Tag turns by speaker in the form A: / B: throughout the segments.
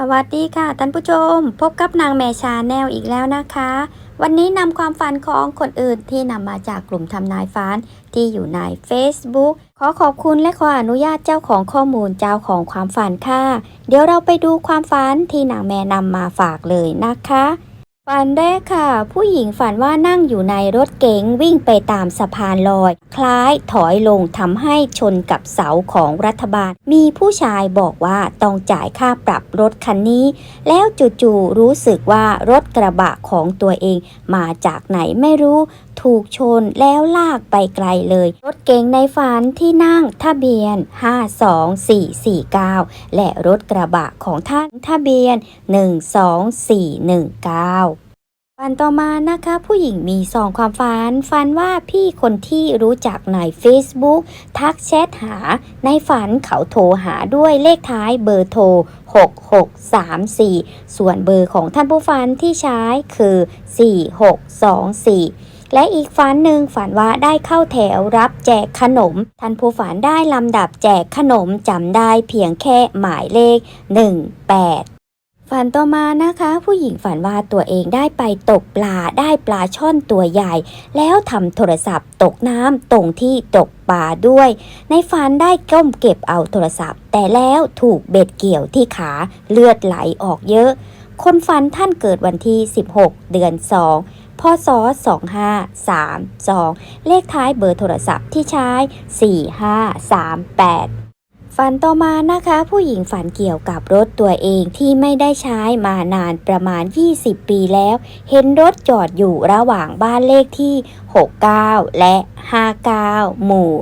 A: สวัสดีค่ะท่านผู้ชม พบกับนางแมชาแนลอีกแล้วนะคะ วันนี้นำความฝันของคนอื่นที่นำมาจากกลุ่มทำนายฝันที่อยู่ใน Facebook ขอขอบคุณและขออนุญาตเจ้าของข้อมูลเจ้าของความฝันค่ะ เดี๋ยวเราไปดูความฝันที่นางแม่นำมาฝากเลยนะคะ ฝันแรกค่ะ ผู้หญิงฝันว่านั่งอยู่ในรถเก๋งวิ่งไปตามสะพานลอย คล้ายถอยลงทำให้ชนกับเสาของรัฐบาล มีผู้ชายบอกว่าต้องจ่ายค่าปรับรถคันนี้ แล้วจู่ๆรู้สึกว่ารถกระบะของตัวเองมาจากไหนไม่รู้ ถูกชนแล้วลากไปไกลเลย รถเก๋งในฝันที่นั่งทะเบียน 52449 และรถกระบะของท่านทะเบียน 12419ฝันต่อมานะคะผู้หญิงมีสองความฝันฝันว่าพี่คนที่รู้จักใน Facebook ทักแชทหา ในฝันเขาโทรหาด้วยเลขท้ายเบอร์โทร 6634 ส่วนเบอร์ของท่านผู้ฝันที่ใช้คือ 4624 และอีกฝันหนึ่งฝันว่าได้เข้าแถวรับแจกขนม ท่านผู้ฝันได้ลำดับแจกขนมจำได้เพียงแค่หมายเลข 18ฝันต่อมานะคะ ผู้หญิงฝันว่าตัวเองได้ไปตกปลาได้ปลาช่อนตัวใหญ่ แล้วทำโทรศัพท์ตกน้ำตรงที่ตกปลาด้วย ในฝันได้ก้มเก็บเอาโทรศัพท์ แต่แล้วถูกเบ็ดเกี่ยวที่ขาเลือดไหลออกเยอะ คนฝันท่านเกิดวันที่ 16 เดือน 2 พศ 2532 เลขท้ายเบอร์โทรศัพท์ที่ใช้ 4538ฝันต่อมานะคะ ผู้หญิงฝันเกี่ยวกับรถตัวเองที่ไม่ได้ใช้มานานประมาณ 20 ปีแล้ว เห็นรถจอดอยู่ระหว่างบ้านเลขที่ 69 และ 59 หมู่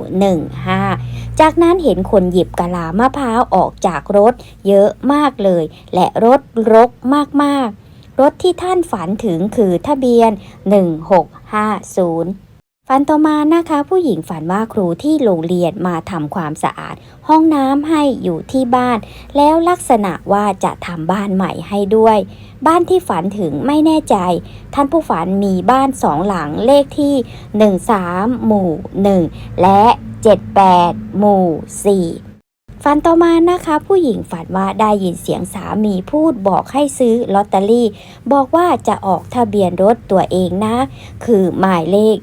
A: 15 จากนั้นเห็นคนหยิบกะลามะพร้าวออกจากรถเยอะมากเลย และรถรกมากๆ รถที่ท่านฝันถึงคือทะเบียน 1650ฝันต่อมานะคะผู้หญิงฝันว่าครูที่โรงเรียนมาทำความสะอาด ห้องน้ำให้อยู่ที่บ้าน แล้วลักษณะว่าจะทำบ้านใหม่ให้ด้วย บ้านที่ฝันถึงไม่แน่ใจ ท่านผู้ฝันมีบ้านสองหลังเลขที่ 13 หมู่ 1 และ 78 หมู่ 4 ฝันต่อมานะคะ ผู้หญิงฝันว่าได้ยินเสียงสามีพูดบอกให้ซื้อลอตเตอรี่ บอกว่าจะออกทะเบียนรถตัวเองนะ คือหมายเลข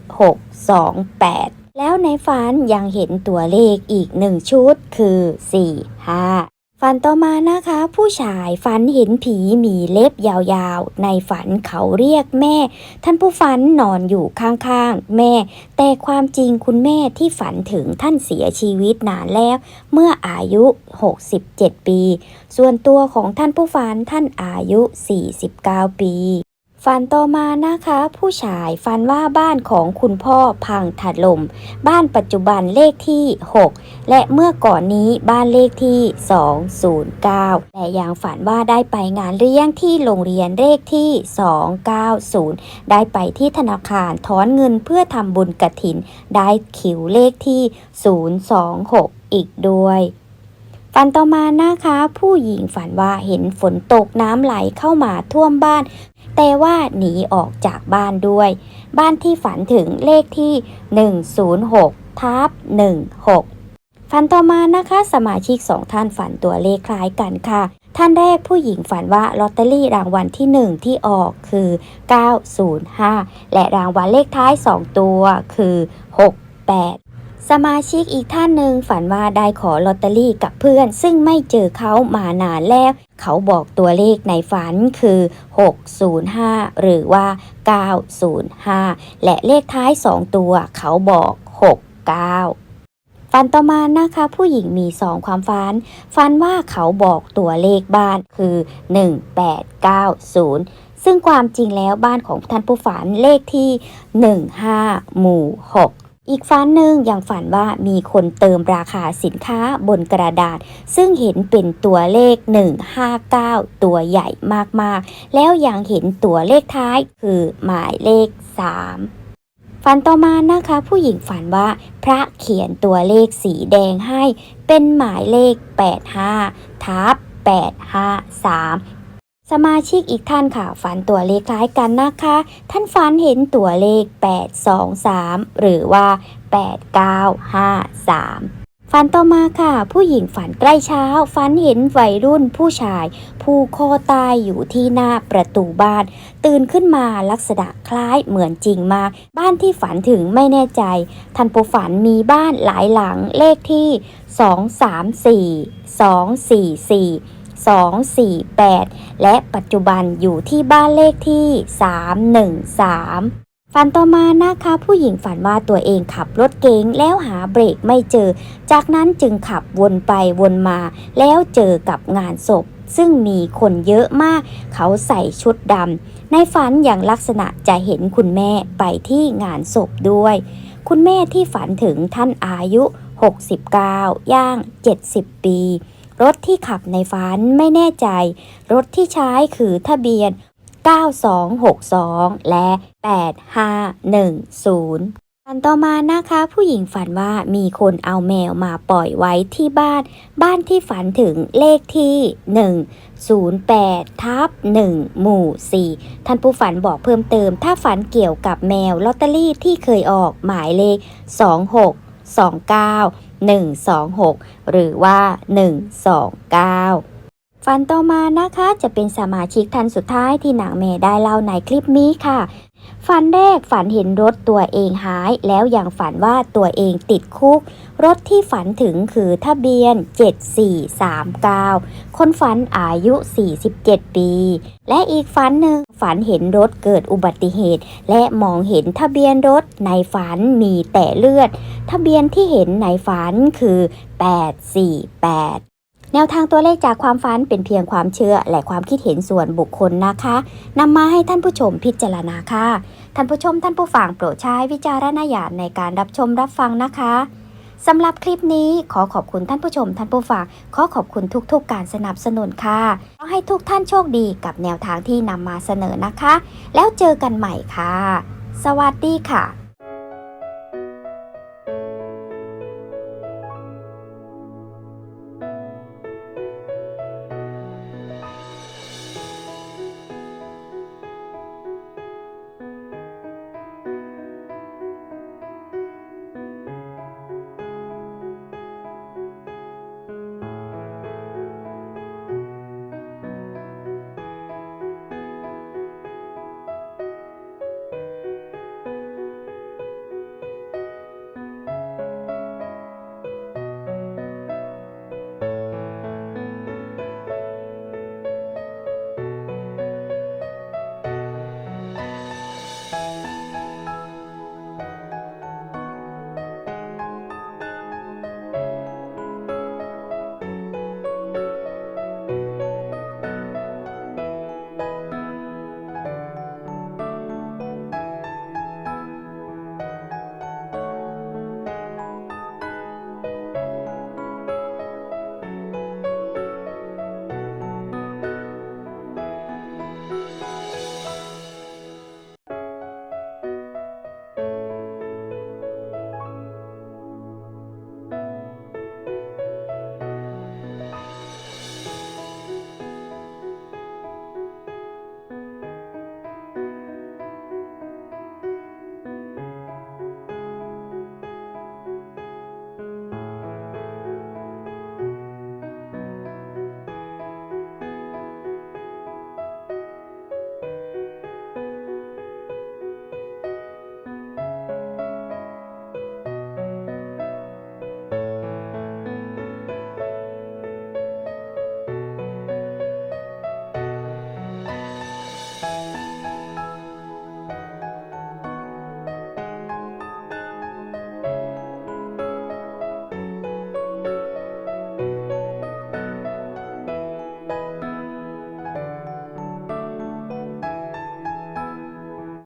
A: 628 แล้วในฝันยังเห็นตัวเลขอีกหนึ่งชุดคือ 4 5 ฝันต่อมานะคะ ผู้ชายฝันเห็นผีมีเล็บยาวๆ ในฝันเขาเรียกแม่ ท่านผู้ฝันนอนอยู่ข้างๆ แม่ แต่ความจริงคุณแม่ที่ฝันถึงท่านเสียชีวิตนานแล้ว เมื่ออายุ 67 ปี ส่วนตัวของท่านผู้ฝันท่านอายุ 49 ปี ฝันต่อมานะคะ ผู้ชายฝันว่าบ้านของคุณพ่อพังถล่มบ้านปัจจุบันเลขที่ 6 และเมื่อก่อนนี้บ้านเลขที่ 209 และยังฝันว่าได้ไปงานเลี้ยงที่โรงเรียนเลขที่ 290 ได้ไปที่ธนาคารถอนเงินเพื่อทำบุญกระถิน ได้คิวเลขที่ 026 อีกด้วย ฝันต่อมานะคะ ผู้หญิงฝันว่าเห็นฝนตกน้ำไหลเข้ามาท่วมบ้าน แต่ว่าหนีออกจากบ้านด้วย บ้านที่ฝันถึงเลขที่ 106ทับ16 ฝันต่อมานะคะ สมาชิกสองท่านฝันตัวเลขคล้ายกันค่ะ ท่านแรกผู้หญิงฝันว่าลอตเตอรี่รางวัลที่ 1 ที่ออกคือ 905 และรางวัลเลขท้าย 2 ตัวคือ 68 สมาชิกอีกท่านหนึ่งฝันว่าได้ขอลอตเตอรี่กับเพื่อน ซึ่งไม่เจอเขามานานแล้ว เขาบอกตัวเลขในฝันคือ 605 หรือว่า 905 และเลขท้าย 2 ตัวเขาบอก 69ฝันต่อมานะคะผู้หญิงมีสองความฝันฝันว่าเขาบอกตัวเลขบ้านคือ 1890 ซึ่งความจริงแล้วบ้านของท่านผู้ฝันเลขที่ 15 หมู่ 6 อีกฝันหนึ่งยังฝันว่ามีคนเติมราคาสินค้าบนกระดาษ ซึ่งเห็นเป็นตัวเลข 159 ตัวใหญ่มากๆ แล้วยังเห็นตัวเลขท้ายคือหมายเลข 3ฝันต่อมานะคะ ผู้หญิงฝันว่าพระเขียนตัวเลขสีแดงให้ เป็นหมายเลข 85ทับ853 สมาชิกอีกท่านค่ะ ฝันตัวเลขคล้ายกันนะคะ ท่านฝันเห็นตัวเลข 823 หรือว่า 8953 ฝันต่อมาค่ะ ผู้หญิงฝันใกล้เช้า ฝันเห็นวัยรุ่นผู้ชาย ผูกคอตายอยู่ที่หน้าประตูบ้าน ตื่นขึ้นมาลักษณะคล้ายเหมือนจริงมาก บ้านที่ฝันถึงไม่แน่ใจทันผู้ฝันมีบ้านหลายหลังเลขที่ 234 244 248 และปัจจุบันอยู่ที่บ้านเลขที่ 313ฝันต่อมานะคะผู้หญิงฝันว่าตัวเองขับรถเก๋งแล้วหาเบรกไม่เจอ จากนั้นจึงขับวนไปวนมา แล้วเจอกับงานศพ ซึ่งมีคนเยอะมาก เขาใส่ชุดดำในฝันอย่างลักษณะจะเห็นคุณแม่ไปที่งานศพด้วย คุณแม่ที่ฝันถึงท่านอายุ 69 ย่าง 70 ปี รถที่ขับในฝันไม่แน่ใจ รถที่ใช้คือทะเบียน 9262 และ 8510ฝันต่อมานะคะผู้หญิงฝันว่ามีคนเอาแมวมาปล่อยไว้ที่บ้าน บ้านที่ฝันถึงเลขที่ 108ทับ1หมู่ 4 ท่านผู้ฝันบอกเพิ่มเติม ถ้าฝันเกี่ยวกับแมวลอตเตอรี่ที่เคยออกหมายเลข 26 29 126 หรือว่า 129ฟันต่อมานะคะจะเป็นสมาชิกท่านสุดท้ายที่นางเมย์ได้เล่าในคลิปนี้ค่ะ ฝันแรกฝันเห็นรถตัวเองหาย แล้วยังฝันว่าตัวเองติดคุก รถที่ฝันถึงคือทะเบียน 7439 คนฝันอายุ 47 ปี และอีกฝันหนึ่งฝันเห็นรถเกิดอุบัติเหตุ และมองเห็นทะเบียนรถในฝันมีแต่เลือด ทะเบียนที่เห็นในฝันคือ 848 แนวทางตัวเลขจากความฝันเป็นเพียงความเชื่อ และความคิดเห็นส่วนบุคคลนะคะนำมาให้ท่านผู้ชมพิจารณาค่ะ ท่านผู้ชมท่านผู้ฟังโปรดใช้วิจารณญาณในการรับชมรับฟังนะคะสำหรับคลิปนี้ขอขอบคุณท่านผู้ชมท่านผู้ฟังขอขอบคุณทุกๆการสนับสนุนค่ะขอให้ทุกท่านโชคดีกับแนวทางที่นำมาเสนอนะคะ แล้วเจอกันใหม่ค่ะ สวัสดีค่ะ